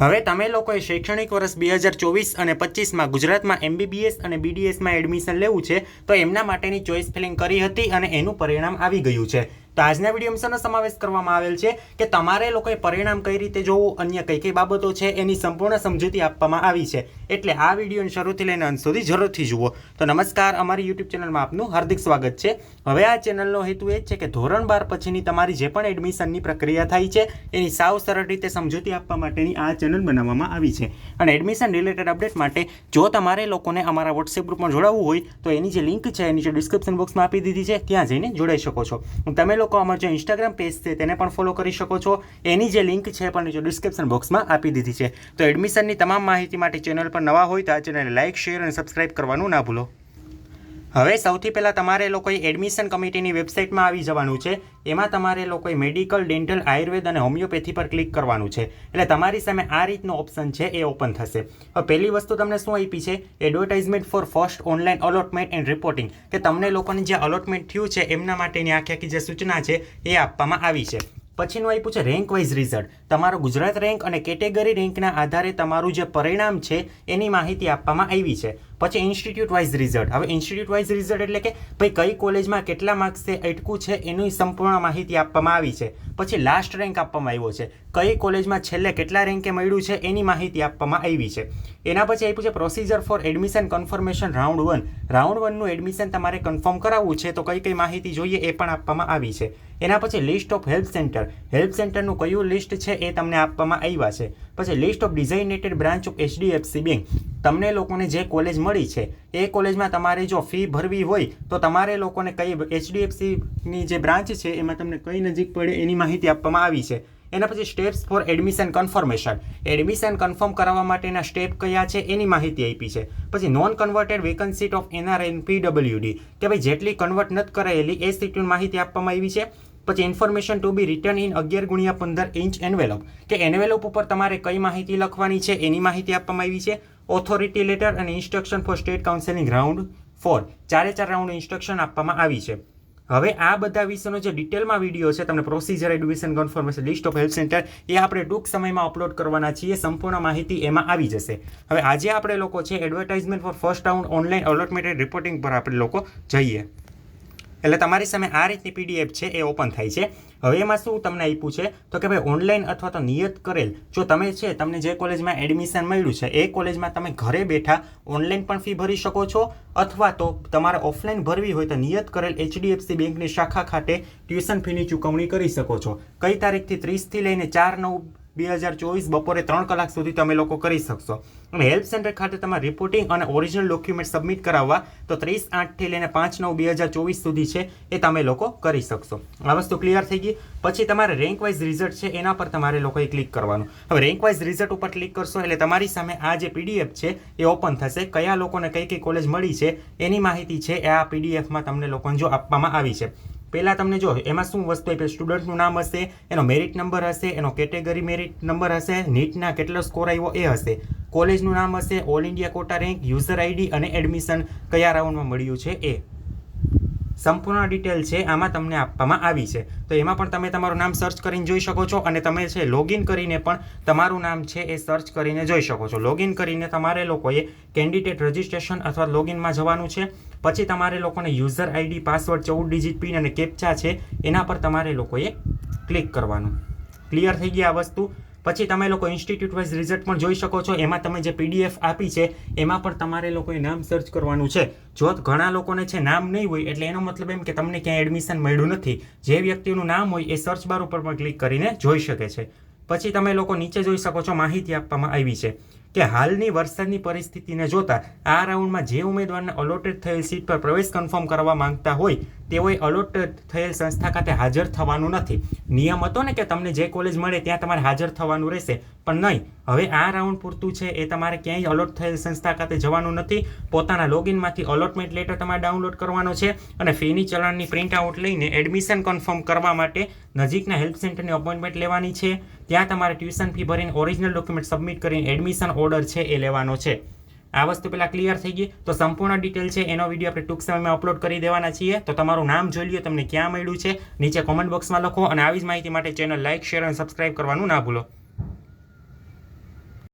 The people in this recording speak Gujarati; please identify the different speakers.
Speaker 1: હવે તમે લોકોએ શૈક્ષણિક વર્ષ બે હજાર ચોવીસ અને પચીસમાં ગુજરાતમાં એમબીબીએસ અને બીડીએસમાં એડમિશન લેવું છે, તો એમના માટેની ચોઇસ ફિલિંગ કરી હતી અને એનું પરિણામ આવી ગયું છે. તો આજના વિડીયોમાં સમાવેશ કરવામાં આવેલ છે કે તમારે લોકોએ પરિણામ કઈ રીતે જોવું, અન્ય કઈ કઈ બાબતો છે, એની સંપૂર્ણ સમજૂતી આપવામાં આવી છે. એટલે આ વિડીયોને શરૂથી લઈને અંત સુધી જરૂરથી જુઓ. તો નમસ્કાર, અમારી યુટ્યુબ ચેનલમાં આપનું હાર્દિક સ્વાગત છે. હવે આ ચેનલનો હેતુ એ જ છે કે ધોરણ બાર પછીની તમારી જે પણ એડમિશનની પ્રક્રિયા થાય છે, એની સાવ સરળ રીતે સમજૂતી આપવા માટેની આ ચેનલ બનાવવામાં આવી છે. અને એડમિશન રિલેટેડ અપડેટ માટે જો તમારે લોકોને અમારા વોટ્સએપ ગ્રુપમાં જોડાવવું હોય, તો એની જે લિંક છે, એની જે ડિસ્ક્રિપ્શન બોક્સમાં આપી દીધી છે, ત્યાં જઈને જોડાઈ શકો છો. તમે લોકો અમારું જે ઇન્સ્ટાગ્રામ પેજ છે તેને પણ ફોલો કરી શકો છો. એની જે લિંક છે પણ જો ડિસ્ક્રિપ્શન બોક્સમાં આપી દીધી છે. તો એડમિશનની તમામ માહિતી માટે ચેનલ પર નવા હોય તો આ ચેનલને લાઇક શેર અને સબસ્ક્રાઇબ કરવાનું ના ભૂલો. હવે સૌથી પહેલાં તમારે લોકોએ એડમિશન કમિટીની વેબસાઇટમાં આવી જવાનું છે. એમાં તમારે લોકોએ મેડિકલ, ડેન્ટલ, આયુર્વેદ અને હોમિયોપેથી પર ક્લિક કરવાનું છે. એટલે તમારી સામે આ રીતનો ઓપ્શન છે, એ ઓપન થશે. હવે પહેલી વસ્તુ તમને શું આપી છે? Advertisement for first online allotment and reporting. કે તમને લોકોને જે અલોટમેન્ટ થયું છે, એમના માટેની આખી આખી જે સૂચના છે, એ આપવામાં આવી છે. પછીનું આપ્યું છે રેન્ક વાઇઝ રિઝલ્ટ. તમારો ગુજરાત રેન્ક અને કેટેગરી રેન્કના આધારે તમારું જે પરિણામ છે, એની માહિતી આપવામાં આવી છે. પછી ઇન્સ્ટિટ્યૂટ વાઇઝ રિઝલ્ટ હવે ઇન્સ્ટિટ્યૂટ વાઇઝ રિઝલ્ટ એટલે કે ભાઈ કઈ કોલેજમાં કેટલા માર્ક્સે અટકું છે, એની સંપૂર્ણ માહિતી આપવામાં આવી છે. પછી લાસ્ટ રેન્ક આપવામાં આવ્યો છે. કઈ કોલેજમાં છેલ્લે કેટલા રેન્કે મળ્યું છે, એની માહિતી આપવામાં આવી છે. એના પછી આપ્યું છે procedure for admission confirmation round one round વનનું admission તમારે કન્ફર્મ કરાવવું છે, તો કઈ કઈ માહિતી જોઈએ એ પણ આપવામાં આવી છે. એના પછી list of help centre help સેન્ટરનું કયું લિસ્ટ છે એ તમને આપવામાં આવ્યા છે. પછી list of designated branch of HDFC bank તમને લોકોને જે કોલેજ મળી છે. એ કોલેજમાં તમારે જો ફી ભરવી હોય, તો તમારે લોકોને કઈ એચડીએફસીની જે બ્રાન્ચ છે, એમાં તમને કઈ નજીક પડે એની માહિતી આપવામાં આવી છે. એના પછી steps for admission confirmation. Admission confirm કરાવવા માટેના સ્ટેપ કયા છે, એની માહિતી આપી છે. પછી non converted vacancies of NRN PWD કે ભાઈ જેટલી કન્વર્ટ નથી કરાયેલી, એ સીટની માહિતી આપવામાં આવી છે. પછી information to be return in અગિયાર ગુણ્યા પંદર ઇંચ એન્વેલોપ. કે એન્વેલોપ ઉપર તમારે કઈ માહિતી લખવાની છે, એની માહિતી આપવામાં આવી છે. ઓથોરિટી લેટર અને instruction for state counselling round four ચારે ચાર રાઉન્ડ ઇન્સ્ટ્રક્શન આપવામાં આવી છે. હવે આ બધા વિષયનો જે ડિટેલમાં વીડિયો છે, તમને procedure admission confirmation list of health centre એ આપણે ટૂંક સમયમાં અપલોડ કરવાના છીએ. સંપૂર્ણ માહિતી એમાં આવી જશે. હવે આજે આપણે લોકો છે advertisement for first round online allotment and reporting પર આપણે લોકો જઈએ. એટલે તમારી સામે આ રીતની પીડીએફ છે, એ ઓપન થાય છે. હવે એમાં શું તમને આપ્યું છે? તો કે ભાઈ ઓનલાઈન અથવા તો નિયત કરેલ, જો તમે છે, તમને જે કોલેજમાં એડમિશન મળ્યું છે, એ કોલેજમાં તમે ઘરે બેઠા ઓનલાઈન પણ ફી ભરી શકો છો, અથવા તો તમારે ઓફલાઈન ભરવી હોય તો નિયત કરેલ એચડીએફસી બેંકની શાખા ખાતે ટ્યુશન ફીની ચૂકવણી કરી શકો છો. કઈ તારીખથી ત્રીસથી લઈને ચાર નવ બે હજાર ચોવીસ બપોરે ત્રણ કલાક સુધી તમે લોકો કરી શકશો. અને હેલ્પ સેન્ટર ખાતે તમારે રિપોર્ટિંગ અને ઓરિજિનલ ડોક્યુમેન્ટ સબમિટ કરાવવા તો ત્રીસ આઠથી લઈને પાંચ નવ બે હજાર ચોવીસ સુધી છે એ તમે લોકો કરી શકશો. આ વસ્તુ ક્લિયર થઈ ગઈ. પછી તમારે રેન્ક વાઇઝ રિઝલ્ટ છે એના પર તમારે લોકોએ ક્લિક કરવાનું. હવે રેન્ક વાઇઝ રિઝલ્ટ ઉપર ક્લિક કરશો એટલે તમારી સામે આ જે પીડીએફ છે એ ઓપન થશે. કયા લોકોને કઈ કઈ કોલેજ મળી છે એની માહિતી છે એ આ પીડીએફમાં તમને લોકોને જો આપવામાં આવી છે. પહેલાં તમને જો, એમાં શું વસ્તુ આપી? સ્ટુડન્ટનું નામ હશે, એનો મેરિટ નંબર હશે, એનો કેટેગરી મેરિટ નંબર હશે નીટના કેટલો સ્કોર આવ્યો એ હશે. કોલેજનું નામ હશે all India quota rank user ID અને એડમિશન કયા રાઉન્ડમાં મળ્યું છે એ. સંપૂર્ણ ડિટેલ છે, આમાં તમને આપવામાં આવી છે. તો એમાં પણ તમે તમારું નામ સર્ચ કરીને જોઈ શકો છો અને તમે છે લોગિન કરીને પણ તમારું નામ છે એ સર્ચ કરીને જોઈ શકો છો. લોગિન કરીને તમારે લોકોએ કેન્ડિડેટ રજિસ્ટ્રેશન અથવા લોગિનમાં જવાનું છે. પછી તમારે લોકોને યુઝર આઈડી પાસવર્ડ ચૌદ ડિજિટ પિન અને કેપ્ચા છે, એના પર તમારે લોકોએ ક્લિક કરવાનું. ક્લિયર થઈ ગઈ આ વસ્તુ. પછી તમે લોકો ઇન્સ્ટિટ્યૂટ વાઇઝ રિઝલ્ટ પણ જોઈ શકો છો. એમાં તમે જે પીડીએફ આપી છે, એમાં પણ તમારે લોકોએ નામ સર્ચ કરવાનું છે. જો ઘણા લોકોને છે નામ નહીં હોય, એટલે એનો મતલબ એમ કે તમને ક્યાંય એડમિશન મળ્યું નથી. જે વ્યક્તિનું નામ હોય, એ સર્ચ બાર ઉપર પણ ક્લિક કરીને જોઈ શકે છે. પછી તમે લોકો નીચે જોઈ શકો છો, માહિતી આપવામાં આવી છે. કે હાલની વરસાદની પરિસ્થિતિને જોતા આ રાઉન્ડમાં જે ઉમેદવારને અલોટેડ થયેલ સીટ પર પ્રવેશ કન્ફર્મ કરવા માંગતા હોય, તેઓએ અલોટેડ થયેલ સંસ્થા ખાતે હાજર થવાનું નથી. નિયમ હતો ને કે તમને જે કોલેજ મળે ત્યાં તમારે હાજર થવાનું રહેશે, પણ નહીં. હવે આ રાઉન્ડ પૂરતું છે એ તમારે ક્યાંય અલોટ થયેલ સંસ્થા ખાતે જવાનું નથી. પોતાના લોગિનમાંથી અલોટમેન્ટ લેટર તમારે ડાઉનલોડ કરવાનો છે અને ફીની ચલણની પ્રિન્ટ આઉટ લઈને એડમિશન કન્ફર્મ કરવા માટે નજીકના હેલ્પ સેન્ટરની અપોઇન્ટમેન્ટ લેવાની છે. ત્યાં તમારે ટ્યુશન ફી ભરીને ઓરિજિનલ ડોક્યુમેન્ટ સબમિટ કરીને એડમિશન ઓર્ડર છે એ લેવાનો છે. આ વસ્તુ પહેલાં ક્લિયર થઈ ગઈ. તો સંપૂર્ણ ડિટેલ છે, એનો વીડિયો આપણે ટૂંક સમયમાં અપલોડ કરી દેવાના છીએ. તો તમારું નામ જોઈ લ્યો, તમને ક્યાં મળ્યું છે? નીચે કોમેન્ટ બોક્સમાં લખો અને આવી જ માહિતી માટે ચેનલ લાઇક શેર અને સબસ્ક્રાઇબ કરવાનું ના ભૂલો.